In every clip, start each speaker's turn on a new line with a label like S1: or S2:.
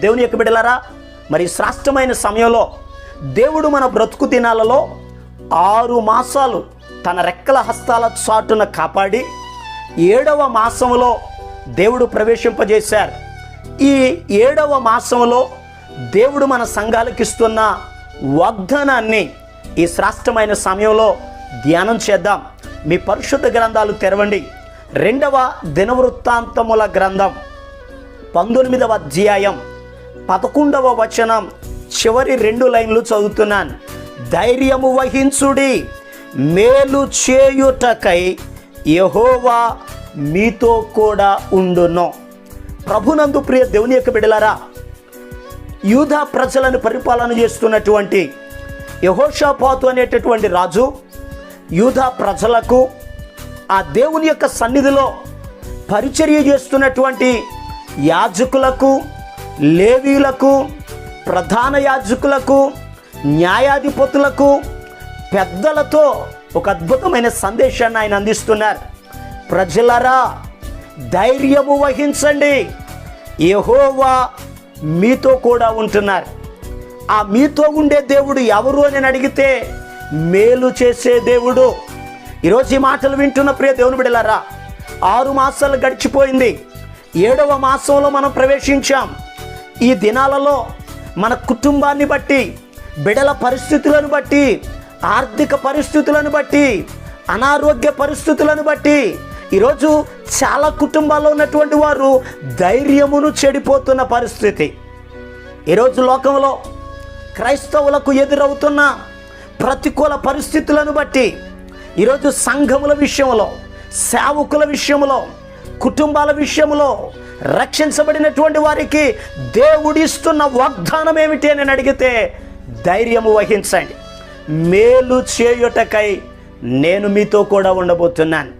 S1: దేవుని యొక్క బిడ్డలారా మరి శ్రేష్టమైన సమయంలో దేవుడు మన బ్రతుకు దినాలలో ఆరు మాసాలు తన రెక్కల హస్తాల చాటున కాపాడి ఏడవ మాసంలో దేవుడు ప్రవేశింపజేశారు. ఈ ఏడవ మాసంలో దేవుడు మన సంఘాలకిస్తున్న వాగ్దానాన్ని ఈ శ్రాష్టమైన సమయంలో ధ్యానం చేద్దాం. మీ పరిశుద్ధ గ్రంథాలు తెరవండి. రెండవ దినవృత్తాంతముల గ్రంథం పంతొమ్మిదవ అధ్యాయం పదకొండవ వచనం. చివరి రెండు లైన్లు చదువుతున్నాను. ధైర్యము వహించుడి మేలు చేయుటకై యహోవా మీతో కూడా ఉండును. ప్రభునందు ప్రియ దేవుని యొక్క బిడలారా యూధా ప్రజలను పరిపాలన చేస్తున్నటువంటి యహోషాపాతు అనేటటువంటి రాజు యూధా ప్రజలకు ఆ దేవుని యొక్క సన్నిధిలో పరిచర్య చేస్తున్నటువంటి యాజకులకు లేవీలకు ప్రధాన యాజకులకు న్యాయాధిపతులకు పెద్దలతో ఒక అద్భుతమైన సందేశాన్ని ఆయన అందిస్తున్నారు. ప్రజలరా ధైర్యము వహించండి. యహోవా మీతో కూడా ఉంటున్నారు. ఆ మీతో ఉండే దేవుడు ఎవరు అని అడిగితే మేలు చేసే దేవుడు. ఈరోజు ఈ మాటలు వింటున్న ప్రియ దేవుని బిడలారా ఆరు మాసాలు గడిచిపోయింది. ఏడవ మాసంలో మనం ప్రవేశించాం. ఈ దినాలలో మన కుటుంబాన్ని బట్టి బిడల పరిస్థితులను బట్టి ఆర్థిక పరిస్థితులను బట్టి అనారోగ్య పరిస్థితులను బట్టి ఈరోజు చాలా కుటుంబాల్లో ఉన్నటువంటి వారు ధైర్యమును చెడిపోతున్న పరిస్థితి. ఈరోజు లోకంలో క్రైస్తవులకు ఎదురవుతున్న ప్రతికూల పరిస్థితులను బట్టి ఈరోజు సంఘముల విషయంలో సేవకుల విషయంలో కుటుంబాల విషయంలో రక్షించబడినటువంటి వారికి దేవుడిస్తున్న వాగ్దానం ఏమిటి అని అడిగితే ధైర్యము వహించండి. మేలు చేయుటకై నేను మీతో కూడా ఉండబోతున్నాను.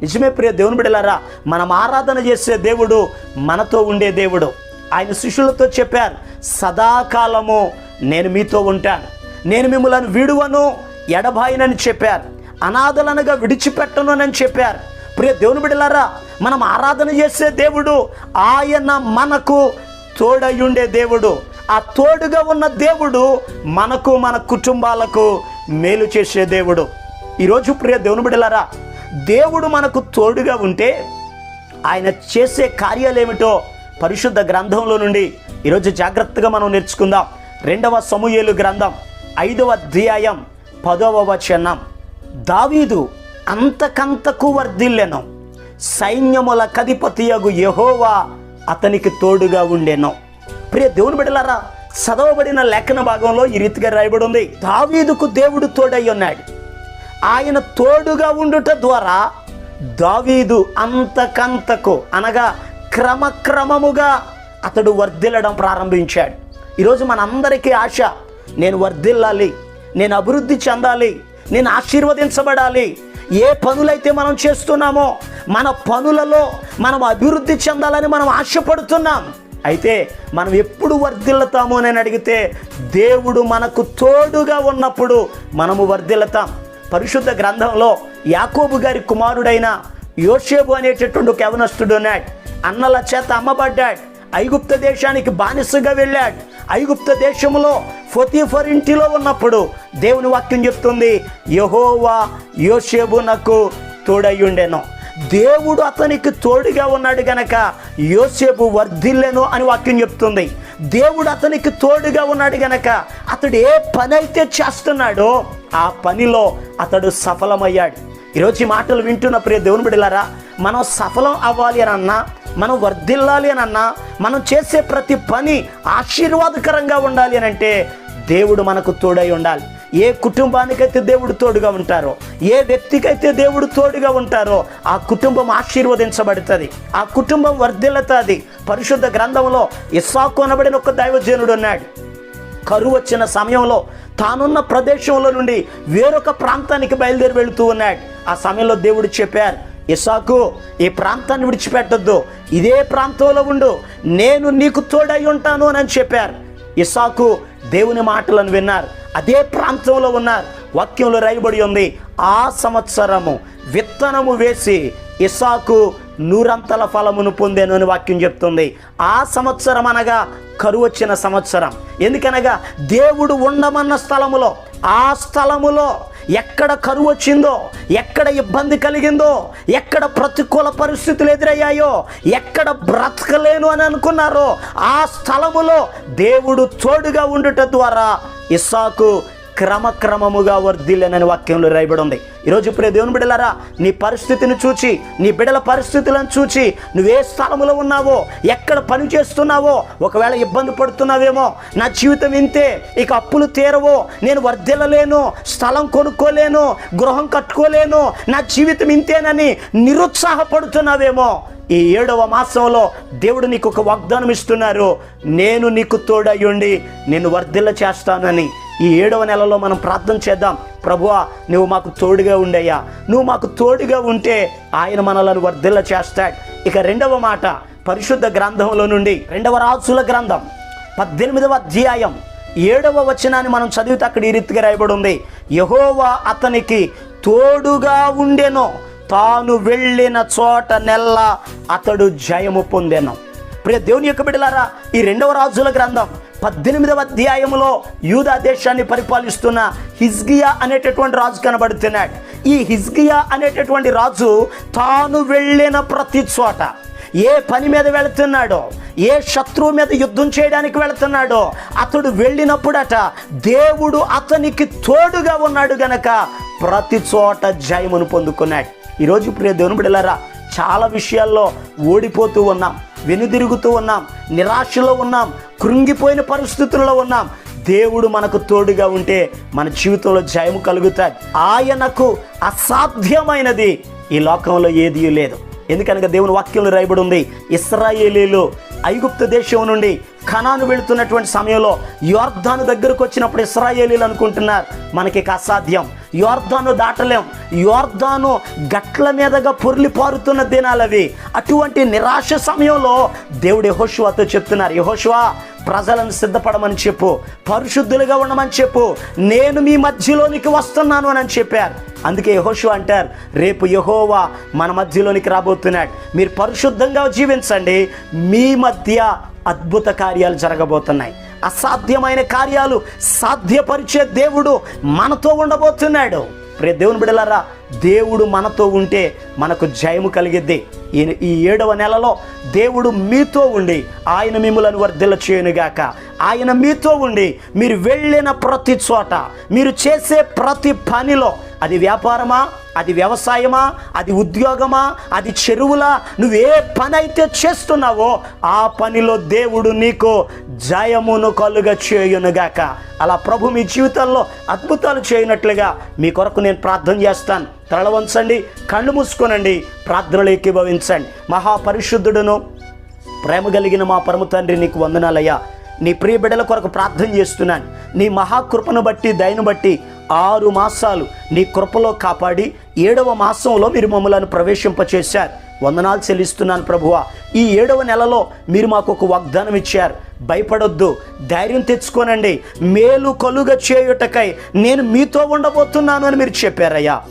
S1: నిజమే ప్రియ దేవుని బిడలారా మనం ఆరాధన చేసే దేవుడు మనతో ఉండే దేవుడు. ఆయన శిష్యులతో చెప్పారు సదాకాలము నేను మీతో ఉంటాను. నేను మిమ్మల్ని విడువను ఎడబాయినని చెప్పారు. అనాథలనగా విడిచిపెట్టను అని చెప్పారు. ప్రియ దేవుని బిడలారా మనం ఆరాధన చేసే దేవుడు ఆయన మనకు తోడయుండే దేవుడు. ఆ తోడుగా ఉన్న దేవుడు మనకు మన కుటుంబాలకు మేలు చేసే దేవుడు. ఈరోజు ప్రియ దేవుని బిడలారా దేవుడు మనకు తోడుగా ఉంటే ఆయన చేసే కార్యాలేమిటో పరిశుద్ధ గ్రంథంలో నుండి ఈరోజు జాగ్రత్తగా మనం నేర్చుకుందాం. రెండవ సమూహేలు గ్రంథం ఐదవ అధ్యాయం పదవ వచనం. దావీదు అంతకంతకు వర్ధిల్లెను. సైన్యముల కధిపతియగు యెహోవా అతనికి తోడుగా ఉండేను. ప్రియ దేవుని బిడలారా చదవబడిన లేఖన భాగంలో ఈ రీతిగా రాయబడి ఉంది దావీదుకు దేవుడు తోడై ఉన్నాడు. ఆయన తోడుగా ఉండుట ద్వారా దావీదు అంతకంతకు అనగా క్రమక్రమముగా అతడు వర్ధిల్లడం ప్రారంభించాడు. ఈరోజు మనందరికీ ఆశ నేను వర్ధిల్లాలి నేను అభివృద్ధి చెందాలి నేను ఆశీర్వదించబడాలి ఏ పనులైతే మనం చేస్తున్నామో మన పనులలో మనం అభివృద్ధి చెందాలని మనం ఆశపడుతున్నాం. అయితే మనం ఎప్పుడు వర్ధిల్లుతాము అని అడిగితే దేవుడు మనకు తోడుగా ఉన్నప్పుడు మనము వర్ధిల్లుతాం. పరిశుద్ధ గ్రంథంలో యాకోబు గారి కుమారుడైన యోషేబు అనేటటువంటి ఒక యవనస్తుడు ఉన్నాడు. అన్నల చేత అమ్మబడ్డాడు. ఐగుప్త దేశానికి బానిసగా వెళ్ళాడు. ఐగుప్త దేశంలో ఫొతిఫర్ ఇంటిలో ఉన్నప్పుడు దేవుని వాక్యం చెప్తుంది యహోవా యోషేబునకు తోడయ్యుండెను. దేవుడు అతనికి తోడుగా ఉన్నాడు గనక యోసేపు వర్ధిల్లెను అని వాక్యం చెప్తుంది. దేవుడు అతనికి తోడుగా ఉన్నాడు గనక అతడు ఏ పని అయితే చేస్తున్నాడో ఆ పనిలో అతడు సఫలమయ్యాడు. ఈరోజు ఈ మాటలు వింటున్న ప్రియ దేవుని బిడ్డలారా మనం సఫలం అవ్వాలి అని అన్నా మనం వర్ధిల్లాలి అని అన్నా మనం చేసే ప్రతి పని ఆశీర్వాదకరంగా ఉండాలి అని అంటే దేవుడు మనకు తోడై ఉండాలి. ఏ కుటుంబానికైతే దేవుడు తోడుగా ఉంటారో ఏ వ్యక్తికైతే దేవుడు తోడుగా ఉంటారో ఆ కుటుంబం ఆశీర్వదించబడుతుంది. ఆ కుటుంబం వర్ధిల్లుతుంది. పరిశుద్ధ గ్రంథంలో ఇస్సాకు అనబడిన ఒక దైవజనుడు ఉన్నాడు. కరువు వచ్చిన సమయంలో తానున్న ప్రదేశంలో నుండి వేరొక ప్రాంతానికి బయలుదేరి వెళుతూ ఉన్నాడు. ఆ సమయంలో దేవుడు చెప్పారు ఇసాకు ఈ ప్రాంతాన్ని విడిచిపెట్టొద్దు. ఇదే ప్రాంతంలో ఉండు. నేను నీకు తోడై ఉంటాను అని చెప్పారు. ఇసాకు దేవుని మాటలను విన్నారు. అదే ప్రాంతంలో ఉన్నారు. వాక్యంలో రాయబడి ఉంది. ఆ సంవత్సరము విత్తనము వేసి ఇసాకు నూరంతల ఫలమును పొందాను అని వాక్యం చెప్తుంది. ఆ సంవత్సరం అనగా కరువు వచ్చిన సంవత్సరం. ఎందుకనగా దేవుడు ఉండమన్న స్థలములో ఆ స్థలములో ఎక్కడ కరువు వచ్చిందో ఎక్కడ ఇబ్బంది కలిగిందో ఎక్కడ ప్రతికూల పరిస్థితులు ఎదురయ్యాయో ఎక్కడ బ్రతకలేను అని అనుకున్నారో ఆ స్థలములో దేవుడు తోడుగా ఉండుట ద్వారా ఇస్సాకు క్రమక్రమముగా వర్ధిల్లనని వాక్యంలో రాయబడి ఉంది ఈరోజు ఇప్పుడు దేవుని బిడలారా నీ పరిస్థితిని చూచి నీ బిడల పరిస్థితులను చూచి నువ్వే స్థలములో ఉన్నావో ఎక్కడ పని చేస్తున్నావో ఒకవేళ ఇబ్బంది పడుతున్నావేమో నా జీవితం ఇంతే ఇక అప్పులు తీరవో నేను వర్ధిల్లలేను స్థలం కొనుక్కోలేను గృహం కట్టుకోలేను నా జీవితం ఇంతేనని నిరుత్సాహపడుతున్నావేమో ఈ ఏడవ మాసంలో దేవుడు నీకు ఒక వాగ్దానం ఇస్తున్నారు నేను నీకు తోడయ్యుండి నేను వర్ధిల్ల చేస్తానని ఈ ఏడవ నెలలో మనం ప్రార్థన చేద్దాం. ప్రభువా నువ్వు మాకు తోడుగా ఉండయ్యా. నువ్వు మాకు తోడుగా ఉంటే ఆయన మనలను వర్ధిల్ల చేస్తాడు. ఇక రెండవ మాట పరిశుద్ధ గ్రంథంలో నుండి రెండవ రాజుల గ్రంథం పద్దెనిమిదవ అధ్యాయం ఏడవ వచనాన్ని మనం చదివితే అక్కడ ఈ రీతిగా రాయబడి ఉంది. యహోవా అతనికి తోడుగా ఉండెను తాను వెళ్ళిన చోట నెల్ల అతడు జయము పొందెను. ప్రియ దేవుని యొక్క బిడ్డలారా ఈ రెండవ రాజుల గ్రంథం పద్దెనిమిదవ అధ్యాయంలో యూదా దేశాన్ని పరిపాలిస్తున్న హిజ్గియా అనేటటువంటి రాజు కనబడుతున్నాడు. ఈ హిజ్గియా అనేటటువంటి రాజు తాను వెళ్ళిన ప్రతి చోట ఏ పని మీద వెళుతున్నాడో ఏ శత్రువు మీద యుద్ధం చేయడానికి వెళుతున్నాడో అతడు వెళ్ళినప్పుడట దేవుడు అతనికి తోడుగా ఉన్నాడు గనక ప్రతి చోట జయమును పొందుకున్నాడు. ఈరోజు ప్రియ దేవుని బిడ్డలారా చాలా విషయాల్లో ఓడిపోతూ ఉన్నాం. వెనుదిరుగుతూ ఉన్నాం నిరాశలో ఉన్నాం కృంగిపోయిన పరిస్థితుల్లో ఉన్నాం. దేవుడు మనకు తోడుగా ఉంటే మన జీవితంలో జయము కలుగుతాయి. ఆయనకు అసాధ్యమైనది ఈ లోకంలో ఏదీ లేదు. ఎందుకనగా దేవుని వాక్యంలో రాయబడి ఉంది ఇస్రాయేలీలు ఐగుప్తు దేశం నుండి ఖనాను వెళుతున్నటువంటి సమయంలో యోర్ధాను దగ్గరకు వచ్చినప్పుడు ఇస్రాయేలీలు అనుకుంటున్నారు మనకి అసాధ్యం. యోర్ధాను దాటలేం. యోర్ధాను గట్ల మీదగా పొర్లి పారుతున్న దినాలవి అటువంటి నిరాశ సమయంలో దేవుడు యహోషువాతో చెప్తున్నారు. యహోషువా ప్రజలను సిద్ధపడమని చెప్పు. పరిశుద్ధులుగా ఉండమని చెప్పు. నేను మీ మధ్యలోనికి వస్తున్నాను అని చెప్పారు. అందుకే యహోషు అంటారు రేపు యహోవా మన మధ్యలోనికి రాబోతున్నాడు. మీరు పరిశుద్ధంగా జీవించండి. మీ మధ్య అద్భుత కార్యాలు జరగబోతున్నాయి. అసాధ్యమైన కార్యాలు సాధ్యపరిచే దేవుడు మనతో ఉండబోతున్నాడు. ప్రే దేవుని బిడలారా దేవుడు మనతో ఉంటే మనకు జయము కలిగిద్ది. ఈ ఈ ఏడవ నెలలో దేవుడు మీతో ఉండి ఆయన మిమ్మలను వర్ధిల్ల చేయనుగాక. ఆయన మీతో ఉండి మీరు వెళ్ళిన ప్రతి చోట మీరు చేసే ప్రతి పనిలో అది వ్యాపారమా? అది వ్యవసాయమా? అది ఉద్యోగమా? అది చెరువులా? నువ్వే పని అయితే చేస్తున్నావో ఆ పనిలో దేవుడు నీకు జయమును కలుగ చేయునుగాక. అలా ప్రభు మీ జీవితంలో అద్భుతాలు చేయనట్లుగా మీ కొరకు నేను ప్రార్థన చేస్తాను. తల వంచండి కళ్ళు మూసుకోనండి ప్రార్థనలు ఏకీభవించండి. మహాపరిశుద్ధుడును ప్రేమ కలిగిన మా పరమ తండ్రి నీకు వందనాలయ్యా. నీ ప్రియ బిడ్డల కొరకు ప్రార్థన చేస్తున్నాను. నీ మహాకృపను బట్టి దయను బట్టి ఆరు మాసాలు నీ కృపలో కాపాడి ఏడవ మాసంలో మీరు మమ్మలను ప్రవేశింపచేశారు. వందనాలు చెల్లిస్తున్నాను ప్రభువ. ఈ ఏడవ నెలలో మీరు మాకు ఒక వాగ్దానం ఇచ్చారు. భయపడొద్దు ధైర్యం తెచ్చుకోనండి. మేలు కలుగ చేయుటకై నేను మీతో ఉండబోతున్నాను అని మీరు చెప్పారయ్యా.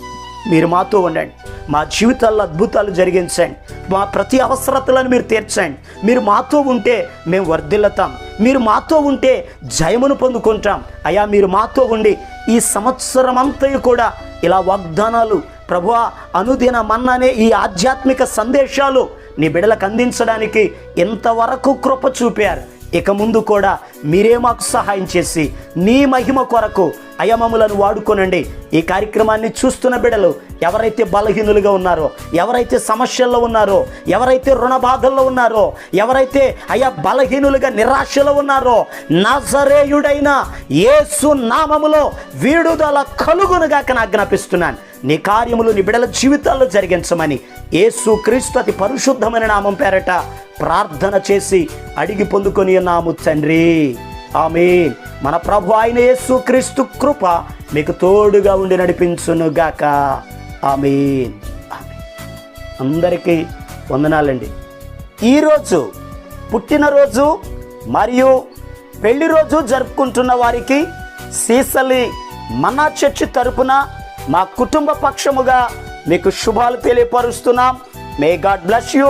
S1: మీరు మాతో ఉండండి. మా జీవితాల్లో అద్భుతాలు జరిగించండి. మా ప్రతి అవసరతలను మీరు తీర్చండి. మీరు మాతో ఉంటే మేము వర్ధిల్లుతాం. మీరు మాతో ఉంటే జయమును పొందుకుంటాం. అయ్యా మీరు మాతో ఉండి ఈ సంవత్సరం అంతయు కూడా ఇలా వాగ్దానాలు ప్రభువా అనుదిన మన్ననే ఈ ఆధ్యాత్మిక సందేశాలు నీ బిడలకు అందించడానికి ఎంతవరకు కృప చూపారు. ఇక ముందు కూడా మీరే మాకు సహాయం చేసి నీ మహిమ కొరకు అయమములను వాడుకోనండి. ఈ కార్యక్రమాన్ని చూస్తున్న బిడలు ఎవరైతే బలహీనులుగా ఉన్నారో ఎవరైతే సమస్యల్లో ఉన్నారో ఎవరైతే రుణ బాధల్లో ఉన్నారో ఎవరైతే అయా బలహీనులుగా నిరాశలో ఉన్నారో నజరేయుడైన యేసు నామములో వీడుదల కలుగునుగాక నా ఆజ్ఞాపిస్తున్నాను. నీ కార్యములు నీ బిడల జీవితాల్లో జరిగించమని యేసు క్రీస్తు అతి పరిశుద్ధమైన నామం పేరట ప్రార్థన చేసి అడిగి పొందుకొని నాము తండ్రి. ఆమె మన ప్రభు ఆయన యేసు క్రీస్తు కృప మీకు తోడుగా ఉండి నడిపించునుగాక ఆమె అందరికీ వందనాలండి. ఈరోజు పుట్టినరోజు మరియు పెళ్ళి రోజు జరుపుకుంటున్న వారికి సీసలి మన్నా చర్చి తరపున మా కుటుంబ పక్షముగా మీకు శుభాలు తెలియపరుస్తున్నాం. May God bless you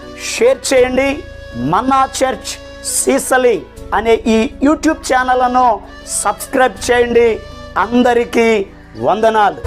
S1: share చేయండి. మన్నా చర్చ్ సీసలి అనే ఈ యూట్యూబ్ ఛానల్ను సబ్స్క్రైబ్ చేయండి. అందరికీ వందనాలు.